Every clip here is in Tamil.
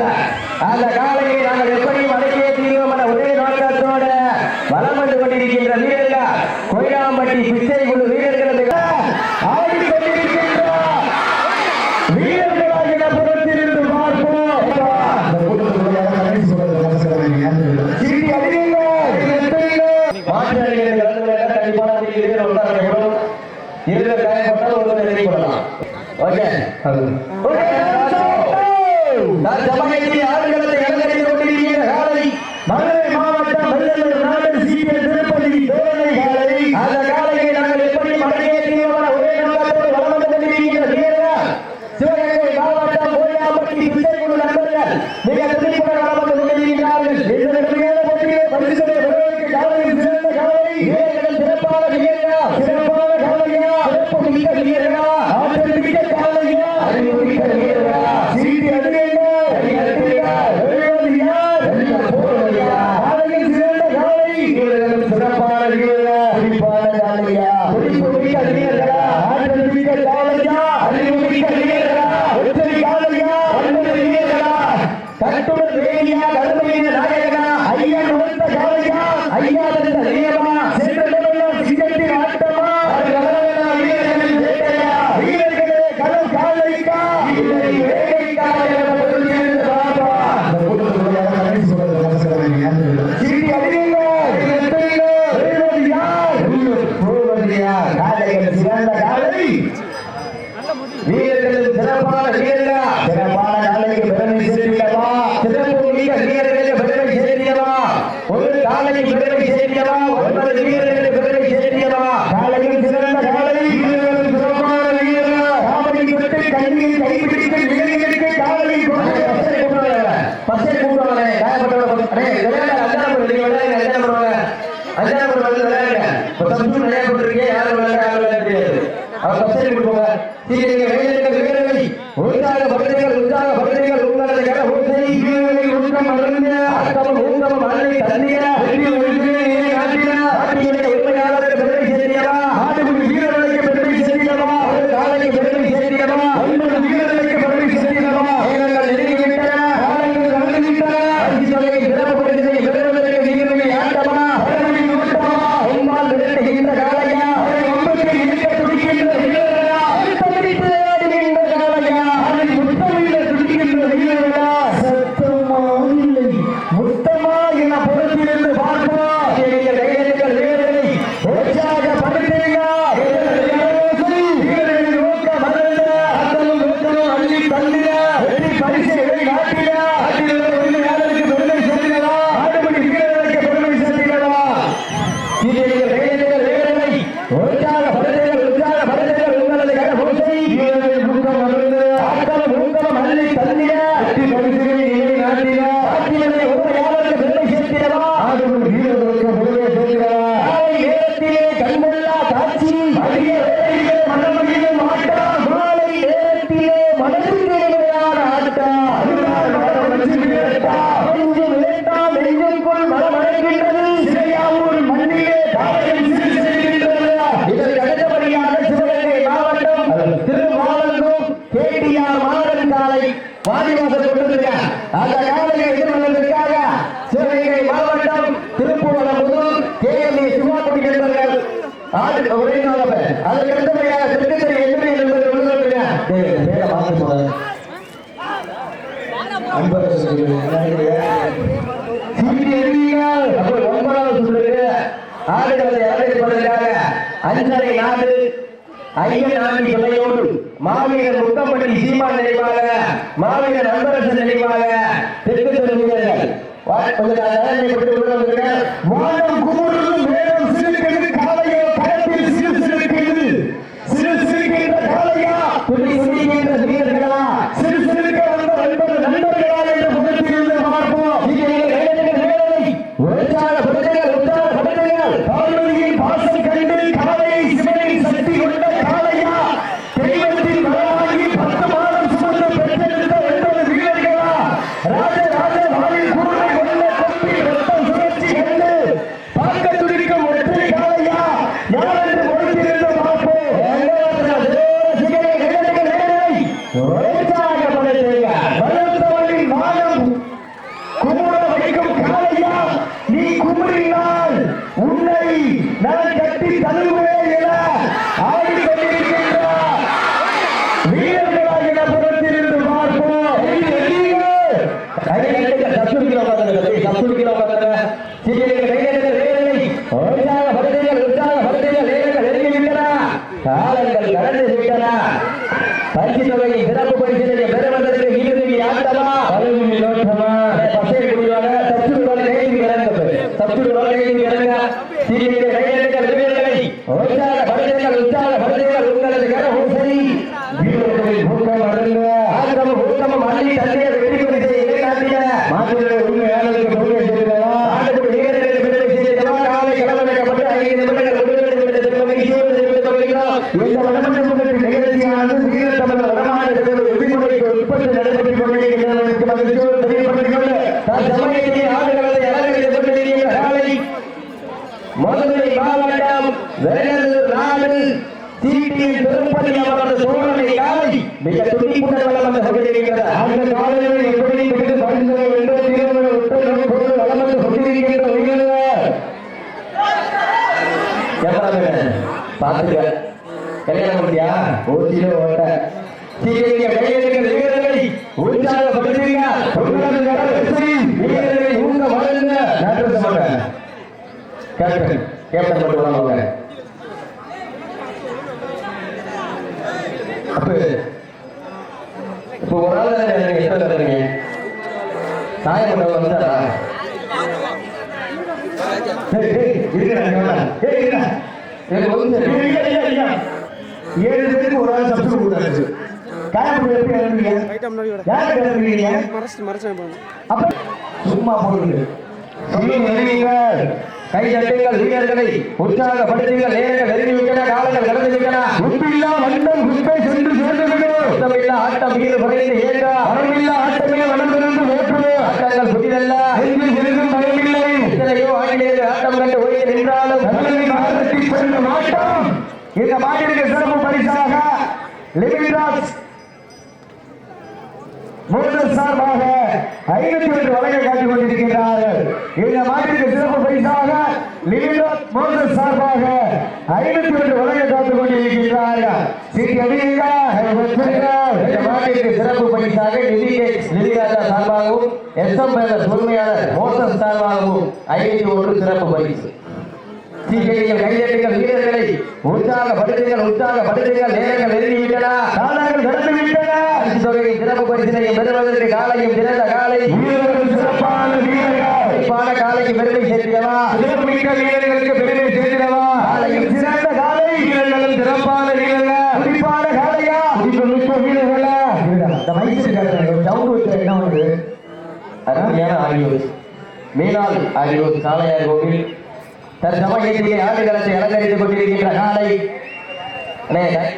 அல்ல அந்த காலையை நாங்கள் எப்படி வழங்கிய தீர்வோம் என ஒரே நோக்கத்தோடு வளம் வந்து கொண்டிருக்கின்ற வீரர்கள் கோயிலாம்பட்டி பிச்சை குழு வீரர்கள் ஐயா அண்ணன் துணையோடு மாவீரர் முத்தப்பட்டி சீமான் நினைவாக மாவீரர் அன்பரசன் நினைவாக தெற்கு தெரிவிக்கிறார்கள் வானம் சிறு சிறு சிறுக்கின்ற காலையா துணி துணிக்கின்ற வீரர்களா? பாத்துக்க கல்யாணம் பண்ணியா ஒரு கிலோ ஓட்ட சீக்கிரம் கையெழுத்துக்கள் வீரர்களை உற்சாகப்படுத்துங்க உங்களது கடற்கரை வீரர்களை ஊங்க வளருங்க நான் கேப்டன் கேப்டன் மட்டும் வாங்க. அப்ப இப்போ ஒரு ஆள் எனக்கு எத்தனை தருங்க பண்ண வந்தாரா ஏழு பேருக்கு ஒரு ஆள் சப்ஸ்டியூட் கொடுத்தாச்சு. காயப்பட்டு எப்படி இறங்குறீங்க யார் இறங்குறீங்க மறைச்சு மறைச்சு அப்ப சும்மா போடுங்க. கை தட்டுங்கள் வீரர்களை உற்சாகப்படுத்துங்கள். நேரங்கள் நெருங்கி விட்டன காலங்கள் கடந்து விட்டன. உப்பில்லா வண்டம் குப்பை சென்று ஆட்டம் வீடு குறைந்து ஏற்க. வரமில்லா ஆட்டமே வளர்ந்திருந்து வேற்றுமே ஆட்டங்கள் புதிதல்ல. எத்தனையோ ஆங்கிலேயர் ஆட்டம் கண்டு ஓய்வு நின்றாலும் கடலை பாரதி சென்ற மாட்டம் இந்த மாட்டிற்கு சிறப்பு பரிசாக லிமிட்ராஸ் மோதல் சார்பாக ஐநூத்தி ஒன்று வழங்க காட்டிக் கொண்டிருக்கிறார்கள் இந்த மாட்டிற்கு சிறப்பு பரிசாக லிமிட்ராஸ் மோதல் சார்பாக ஐநூத்தி ஒன்று வழங்க காத்துக் கொண்டிருக்கின்றார்கள். சிறப்பு பரிசாக நிதி நிதிராஜா சார்பாகவும் எஸ் எம் உரிமையாளர் மோசஸ் சார்பாகவும் ஐநூத்தி ஒன்று சிறப்பு பரிசு. சீக்கிரங்கள் கையெழுத்துங்கள் வீரர்களை உற்சாகப்படுத்துங்கள் உற்சாகப்படுத்துங்கள் நேரங்கள் நெருங்கி விட்டன காலங்கள் கடந்து விட்டன பரிசு தொகையை சிறப்பு பரிசினையும் பெறுவதற்கு காலையும் சிறந்த காலை. சிறப்பான காலைக்கு பெருமை சேர்த்திடவா? சிறப்புமிக்க வீரர்களுக்கு பெருமை சேர்த்திடவா? மீனால் ஆகியோர் சாலையார் கோவில் தற்சமயத்திலே ஆடுகளத்தை அலங்கரித்துக் கொண்டிருக்கின்ற காலை. அண்ணே தய-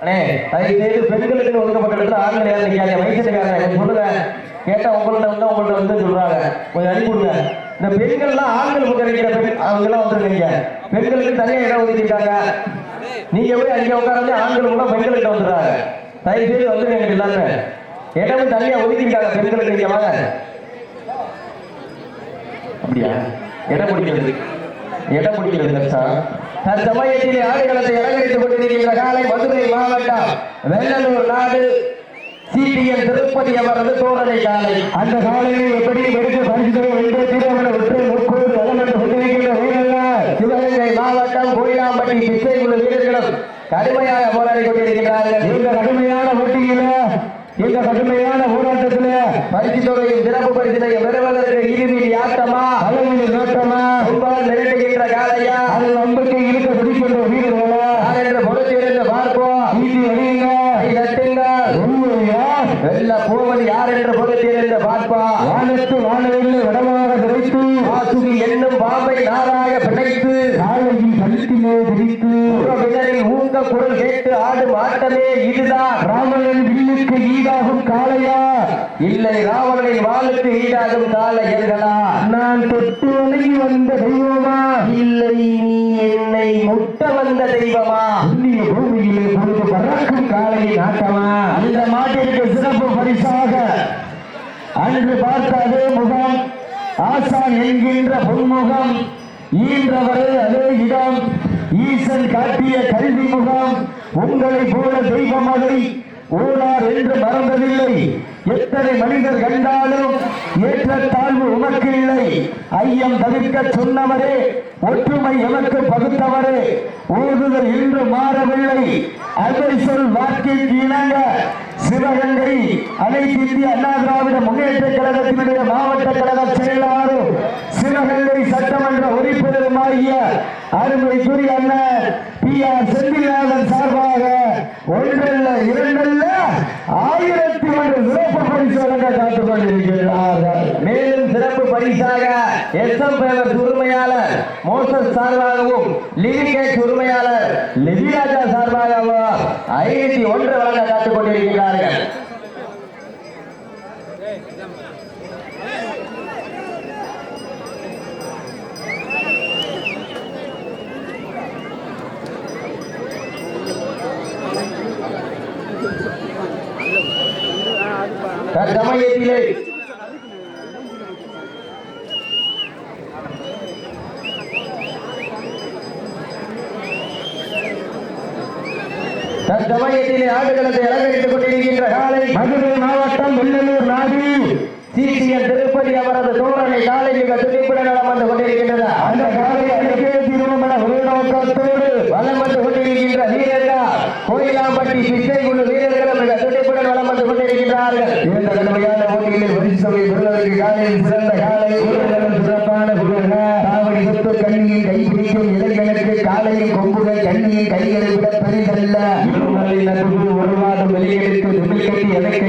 அண்ணே தயவு செய்து பெண்களுக்கு ஒதுக்கப்பட்ட இடத்துல ஆண்கள் யாரும் நிற்காங்க வயசுக்காரங்க சொல்லுங்க. கேட்டா உங்கள்ட்ட வந்து உங்கள்ட்ட வந்து சொல்றாங்க. கொஞ்சம் அனுப்பிவிடுங்க இந்த பெண்கள்லாம் ஆண்கள் பக்கம் பெண் அவங்க எல்லாம் வந்துருக்கீங்க பெண்களுக்கு தனியாக இடம் ஒதுக்கிட்டாங்க நீங்க போய் அங்கே உட்காந்து ஆண்கள் கூட பெண்கள்கிட்ட வந்துடுறாங்க தயவு செய்து வந்து எனக்கு எல்லாருமே இடமும் தனியா ஒதுக்கிட்டாங்க பெண்களுக்கு நீங்க வாங்க. அப்படியா? இடம் பிடிக்கிறது. இடம் பிடிக்கிறது கஷ்டம் தற்சமயத்திலே ஆடுகளத்தை அலங்கரித்துக் கொண்டிருக்கின்ற காலை மதுரை மாவட்டம் வெள்ளலூர் நாடு சிபிஎம் திருப்பதி அவரது தோரணை காலை. அந்த காலையில் எப்படி எடுத்து பரிசு என்று திருமண விட்டு முப்பது வளமன்று கொண்டிருக்கின்ற வீரர்கள். சிவகங்கை மாவட்டம் கோயிலாம்பட்டி பிச்சைக்குழு வீரர்களும் கடுமையாக போராடி கொண்டிருக்கிறார்கள் இந்த கடுமையான போட்டியில இந்த கடுமையான போராட்டத்தில பரிசு தொகையும் சிறப்பு பரிசினையும் பெறுவதற்கு இறுதி ஆட்டமா தலைமையில் நோட்டமா கும்பால் மிரட்டுகின்ற காலையா அது நம்பிக்கை இருக்க துடிக்கின்ற வீரர்களா? என்று பொறுத்திருந்து பார்ப்போம். நீதி அறியுங்க வெல்ல போவது யார் என்று பொறுத்திருந்து பார்ப்பா வானத்து வானவில்லை வடமாக திரைத்து வாசுகி என்னும் பாம்பை நாராக பிணைத்து காலையில் கழுத்திலே திரித்து பின்னரில் ஊங்க குரல் கேட்டு ஆடும் ஆட்டமே இதுதான். ராமனின் வில்லுக்கு ஈடாகும் காளையா? இல்லை ராவணனின் வாளுக்கு ஈடாகும் காளையர்களா நான் தொட்டு வணங்கி வந்த தெய்வமா? இல்லை நீ என்னை முட்ட வந்த தெய்வமா? இந்திய பூமியிலே பொழுது பறக்கும் ஆட்டமா அந்த மாட்டிற்கு சிறப்பு பரிசாக அன்று பார்த்த அதே முகம் ஆசான் என்கின்ற பொன்முகம் ஈன்றவரே அதே. காட்டிய கல்வி முகம் உங்களை போல தெய்வம் அதை ஊரார் என்று மறந்ததில்லை. எத்தனை மனிதர் கண்டாலும் ஏற்ற தாழ்வு உமக்கு இல்லை. ஐயம் தவிர்க்க சொன்னவரே ஒற்றுமை எமக்கு பகுத்தவரே. ஊதுதல் இன்று மாறவில்லை. அன்பை சொல் வாக்கிற்கு இணங்க சிவகங்கை அனைத்து இந்திய அண்ணா திராவிட முன்னேற்ற கழகத்தினுடைய மாவட்ட கழக செயலாளரும் சிவகங்கை சட்டமன்ற உறுப்பினருமாகிய அருமைக்குரிய அண்ணன் பி ஆர் செந்தில்நாதன் சார்பாக ஒன்றல்ல இரண்டல்ல ஆயிரத்தி ஒன்று சிறப்பு பரிசு வழங்க காத்துக் கொண்டிருக்கிறார்கள். மேலும் சிறப்பு பரிசாக எஸ் எம் பேவர் உரிமையாளர் மோசஸ் சார்பாகவும் லிவிகேட் உரிமையாளர் லிவிராஜா சார்பாகவும் ஐநூத்தி ஒன்று வழங்க காத்துக் கொண்டிருக்கிறார்கள். தற்சமயத்திலே தற்சமயத்திலே ஆடுகளத்தை அலங்கரித்துக் கொண்டிருக்கின்ற காலை. மதுரை மாவட்டம் வெள்ளலூர் நாடு சிசிஎன் திருப்பதி அவரது தோழனை காலை மிக துடிப்புடன் வளம் வந்து கொண்டிருக்கின்றது. அந்த காலை அருகே திருமண ஒரே வளம் வந்து கொண்டிருக்கின்ற வீரர்கள் கோயிலாம்பட்டி பிச்சை குழு வீரர்கள் மிக துடிப்புடன் வளம் வந்து கொண்டிருக்கின்றார்கள். இந்த கடுமையான போட்டிகளில் பரிசு தொகை பெறுவதற்கு காலையில் சிறந்த காலை வீரர்களும் சிறப்பான வீரர்கள் காவடி சொத்து கண்ணியின் கைப்பிடிக்கும் இளைஞனுக்கு காலையும் கொம்புகள் கைகளை விட பெரிதல்ல. இருமலை நடுவு ஒரு மாதம் வெளியெடுத்து திமிழ்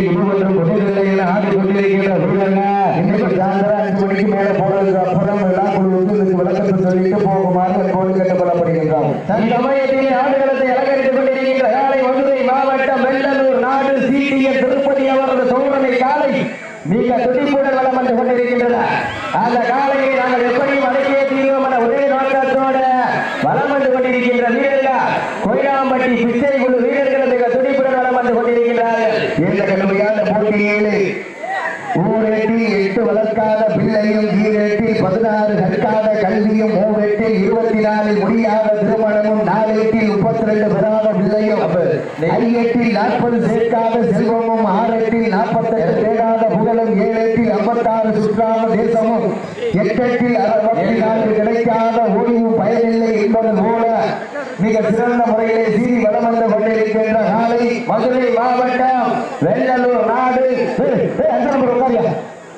இருவரும் முடிவில்லை என ஆக கொண்டிருக்கிற வீரர்கள் இன்னைக்கு சாயந்தரம் அஞ்சு மணிக்கு மேல போனதுக்கு அப்புறம் எல்லாம் குழுவுக்கு இதுக்கு விளக்கத்தை சொல்லிட்டு போகுமாறு அன்போடு கேட்டுக்கொள்ளப்படுகின்றோம் சமயத்திலே ஆடுகளத்தை அலங்கரித்துக் கொண்டிருக்கின்ற காலை மதுரை மாவட்டம் வெள்ளலூர் நாடு சீட்டிய திருப்பதி அவரது சோழனை காலை மிக துடிப்புடன் வளம் வந்து கொண்டிருக்கின்றன. அந்த காலையை நாங்கள் எப்படியும் அடக்கியே தீர்வோம் என ஒரே நோக்கத்தோடு வளம் வந்து கொண்டிருக்கின்ற வீரர்கள் கோயிலாம்பட்டி பிச்சை குழு வீரர்கள் மிக துடிப்புடன் வளம் வந்து கொண்டிருக்கின்றார்கள். இந்த கடுமையான போட்டியிலே எட்டு வளர்க்காத பிள்ளையும் ஈரேட்டில் பதினாறு கற்காத கல்வியும் மூவேட்டில் இருபத்தி நாலில் முடியாத திருமணமும் நாலேட்டில் முப்பத்தி ரெண்டு பெறாத பிள்ளையும் ஐயெட்டில் நாற்பது சேர்க்காத செல்வமும் ஆறெட்டில் நாற்பத்தெட்டு தேடாத புகழும் ஏழெட்டில் ஐம்பத்தாறு சுற்றாத தேசமும் எட்டெட்டில் அறுபத்தி நான்கு கிடைக்காத ஓய்வு பயனில்லை என்பது போல மிக சிறந்த முறையிலே சீறி வளம் வந்து கொண்டிருக்கின்ற நாளை மதுரை மாவட்டம் வெள்ளலூர் நாடு.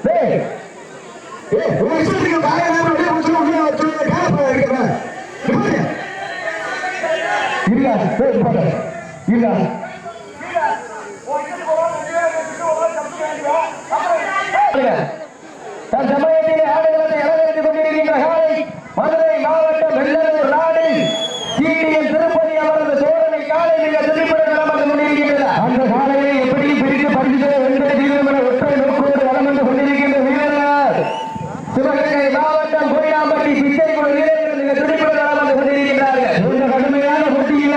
இல்ல ஏய், அஞ்சு நம்பர் உட்காரியா ஏய், ஏய், உங்க இஷ்டத்துக்கு வாயை மூடி அப்படியே வச்சு உள்ள வச்சு கேப்ப இருக்கிறேன் இருடா, ஏய், இங்க பாரு. இருடா. தன் சமயத்திலே ஆடுகளத்தை அலங்கரித்துக் கொண்டிருக்கின்ற காலை மதுரை மாவட்டம் வெள்ளலூர் நாடு சீட்டியன் திருப்பதி அவரது சோழனை காலை மிக துடிப்புடன் வலம் வந்து கொண்டிருக்கின்றது அந்த காலையை எப்படி பிரித்து பரிசுகளை வென்ற தீவிரம் என ஒற்றை நோக்கோடு வலம் வந்து கொண்டிருக்கின்ற வீரர்கள் சிவகங்கை மாவட்டம் கோயிலாம்பட்டி பிச்சைக்குழு வீரர்கள் மிக துடிப்புடன் வலம் வந்து கொண்டிருக்கின்றார்கள் இந்த கடுமையான போட்டியில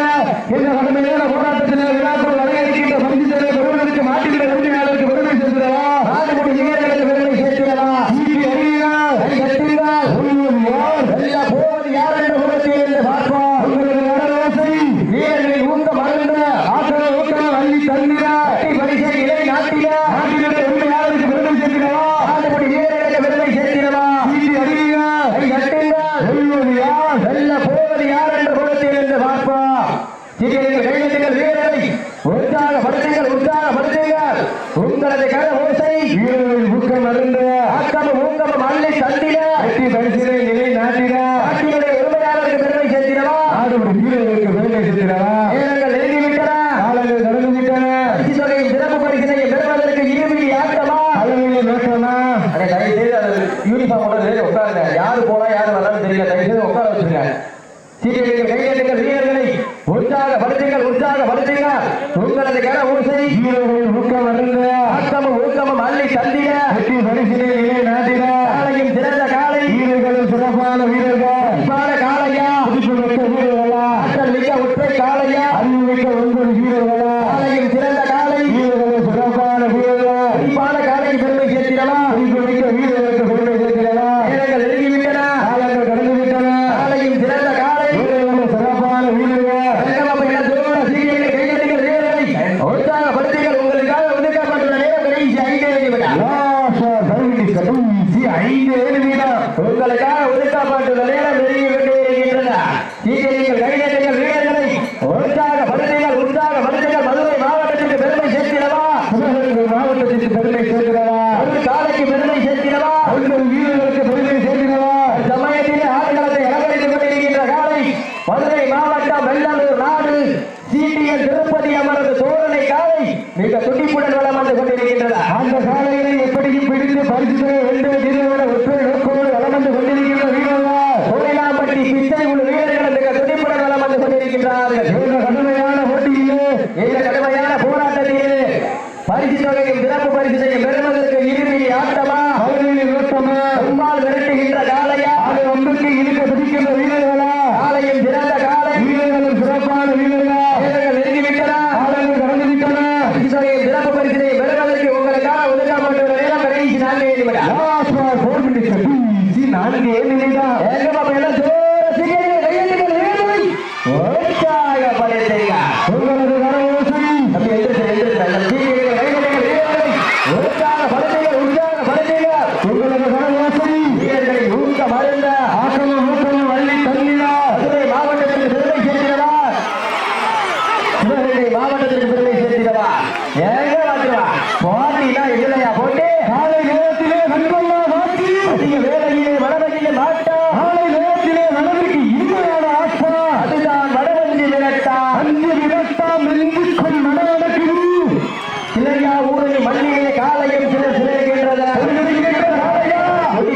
இந்த கடுமையான போராட்டத்தில் விழாக்குள் வரையறுக்கின்ற பரிசுகளை பெறுவதற்கு மாட்டின்ற உரிமையாளருக்கு பெருமை சேர்க்கிறவா நாடுபடி வீரர்களுக்கு பெருமை சேர்க்கிறவா சீட்டி அறியுங்கள் கை கட்டுங்கள் ஒருவர் யார் எல்லா போவது யார் என்ற குலத்தில் என்று பார்ப்போம் உங்களது நடனோசை வீரர்களின் ஊக்கம் அருந்த ஆற்றல் ஊக்கம் அள்ளி தந்திரா கட்டி பரிசை இலை நாட்டில நாட்டினுடைய உரிமையாளருக்கு பெருமை சேர்க்கிறவா நாடுபடி வீரர்களுக்கு பெருமை சேர்க்கிறவா சீட்டி அறியுங்கள் கை கட்டுங்கள் ஒருவர் யார் வெல்ல போவது யார் என்ற குலத்தில் என்று பார்ப்போம் சீட்டியர்கள் கையெழுத்துங்கள் வீரரை உற்சாகப்படுத்துங்கள் உற்சாகப்படுத்துங்கள் உங்களது கர ஓசை வீரர்களின் ஊக்கம் அருந்த ஆக்கமும் ஊக்கமும் அள்ளி தந்திட வெற்றி பரிசிலை நிலை நாட்டிட நாட்டினுடைய உரிமையாளருக்கு பெருமை சேர்த்திடவா நாடுபடி வீரர்களுக்கு பெருமை சேர்த்திடவா நேரங்கள் நெருங்கி விட்டன காலங்கள் கடந்து விட்டன பரிசு தொகையும் சிறப்பு பரிசினையும் பெறுவதற்கு இருமிடி ஆட்டமா அளவில் நோட்டமா அடே தயவு செய்து அது யூனிஃபார்ம் போட்டு உட்காருங்க. யாரு போனா யாரு வரலாம்னு தெரியல. தயவு செய்து உட்கார வச்சிருங்க. சீரியர்கள் கையெழுத்துங்கள் வீரர்களை. உற்சாகப்படுத்துங்கள் உற்சாகப்படுத்துங்கள். உங்களது கன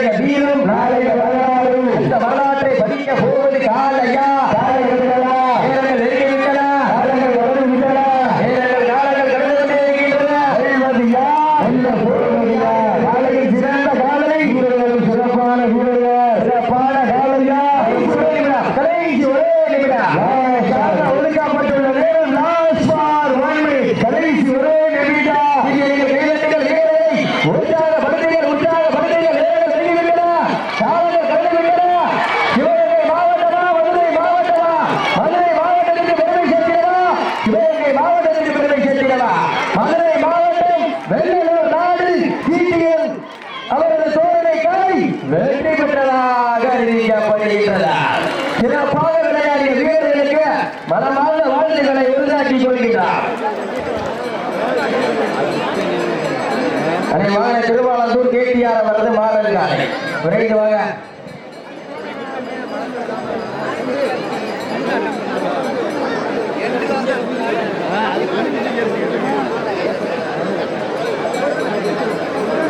ಅಂತ ಹೇಳಿ அன்னை வாங்க திருவாளந்தூர் கேடிஆர் அவரது மாறல் ஒரே வாங்க.